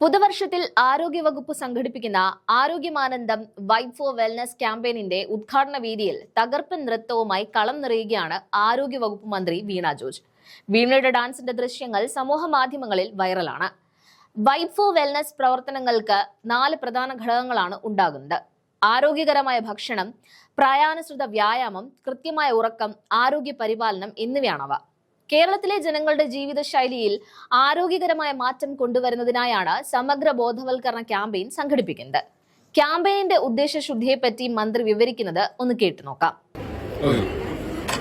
പുതുവർഷത്തിൽ ആരോഗ്യവകുപ്പ് സംഘടിപ്പിക്കുന്ന ആരോഗ്യമാനന്ദം വൈബ് ഫോർ വെൽനസ് ക്യാമ്പയിനിന്റെ ഉദ്ഘാടന വേദിയിൽ തകർപ്പൻ നൃത്തവുമായി കളം നിറയുകയാണ് ആരോഗ്യവകുപ്പ് മന്ത്രി വീണ ജോർജ്. വീണയുടെ ഡാൻസിന്റെ ദൃശ്യങ്ങൾ സമൂഹ മാധ്യമങ്ങളിൽ വൈറലാണ്. വൈബ് ഫോർ വെൽനസ് പ്രവർത്തനങ്ങൾക്ക് നാല് പ്രധാന ഘടകങ്ങളാണ് ഉണ്ടാകുന്നത്. ആരോഗ്യകരമായ ഭക്ഷണം പ്രായാനുസൃത വ്യായാമം കൃത്യമായ ഉറക്കം ആരോഗ്യ പരിപാലനം എന്നിവയാണവ. കേരളത്തിലെ ജനങ്ങളുടെ ജീവിതശൈലിയിൽ ആരോഗ്യകരമായ മാറ്റം കൊണ്ടുവരുന്നതിനായാണ് സമഗ്ര ബോധവൽക്കരണ ക്യാമ്പയിൻ സംഘടിപ്പിക്കുന്നത്. ക്യാമ്പയിനിന്റെ ഉദ്ദേശശുദ്ധിയെപ്പറ്റി മന്ത്രി വിവരിക്കുന്നത് ഒന്ന് കേട്ടു നോക്കാം.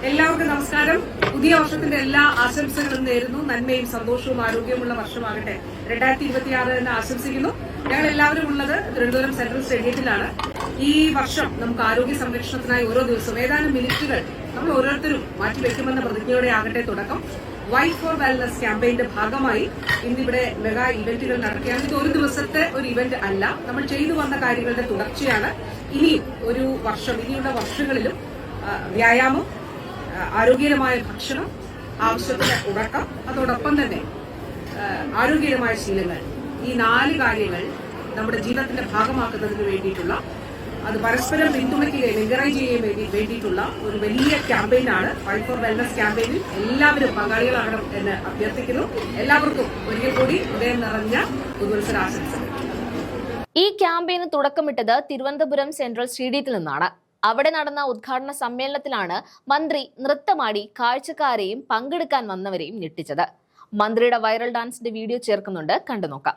എല്ലാവർക്കും നമസ്കാരം. പുതിയ വർഷത്തിന്റെ എല്ലാ ആശംസകളും നേരുന്നു. നന്മയും സന്തോഷവും ആരോഗ്യമുള്ള വർഷമാകട്ടെ. രണ്ടായിരത്തി ഇരുപത്തിയാറ് എന്ന് ആശംസിക്കുന്നു. ഞങ്ങൾ എല്ലാവരും ഉള്ളത് തിരുവനന്തപുരം സെൻട്രൽ സ്റ്റേഡിയത്തിലാണ്. ഈ വർഷം നമുക്ക് ആരോഗ്യ സംരക്ഷണത്തിനായി ഓരോ ദിവസവും ഏതാനും മിനിറ്റുകൾ നമ്മൾ ഓരോരുത്തരും മാറ്റിവെക്കുമെന്ന പ്രതിജ്ഞയോടെ ആകട്ടെ തുടക്കം. വൈറ്റ് ഫോർ വെൽനസ് ക്യാമ്പയിന്റെ ഭാഗമായി ഇന്നിവിടെ മെഗാ ഇവന്റുകൾ നടക്കുകയാണ്. ഇത് ഒരു ദിവസത്തെ ഒരു ഇവന്റ് അല്ല. നമ്മൾ ചെയ്തു വന്ന കാര്യങ്ങളുടെ തുടർച്ചയാണ്. ഇനിയും ഒരു വർഷം ഇനിയുള്ള വർഷങ്ങളിലും വ്യായാമം ആരോഗ്യകരമായ ഭക്ഷണം ആവശ്യത്തിന് ഉറക്കം അതോടൊപ്പം തന്നെ ആരോഗ്യകരമായ ശീലങ്ങൾ. ഈ നാല് കാര്യങ്ങൾ നമ്മുടെ ജീവിതത്തിന്റെ ഭാഗമാക്കുന്നതിന് വേണ്ടിയിട്ടുള്ള അത് പരസ്പരം പിന്തുണയ്ക്കുകയും എൻകറേജ് ചെയ്യുകയും വേണ്ടി വേണ്ടിയിട്ടുള്ള ഒരു വലിയ ക്യാമ്പയിനാണ് ഫൈറ്റ് ഫോർ വെൽനസ് ക്യാമ്പയിനിൽ എല്ലാവരും പങ്കാളികളാകണം എന്ന് അഭ്യർത്ഥിക്കുന്നു. എല്ലാവർക്കും ഒരിക്കൽ കൂടി ഹൃദയം നിറഞ്ഞ പുതുവത്സരാശംസകൾ. ഈ ക്യാമ്പയിന് തുടക്കമിട്ടത് തിരുവനന്തപുരം സെൻട്രൽ സ്റ്റേഡിയത്തിൽ നിന്നാണ്. അവിടെ നടന്ന ഉദ്ഘാടന സമ്മേളനത്തിലാണ് മന്ത്രി നൃത്തമാടി കാഴ്ചക്കാരെയും പങ്കെടുക്കാൻ വന്നവരെയും ഞെട്ടിച്ചത്. മന്ത്രിയുടെ വൈറൽ ഡാൻസിന്റെ വീഡിയോ ചേർക്കുന്നുണ്ട്. കണ്ടു നോക്കാം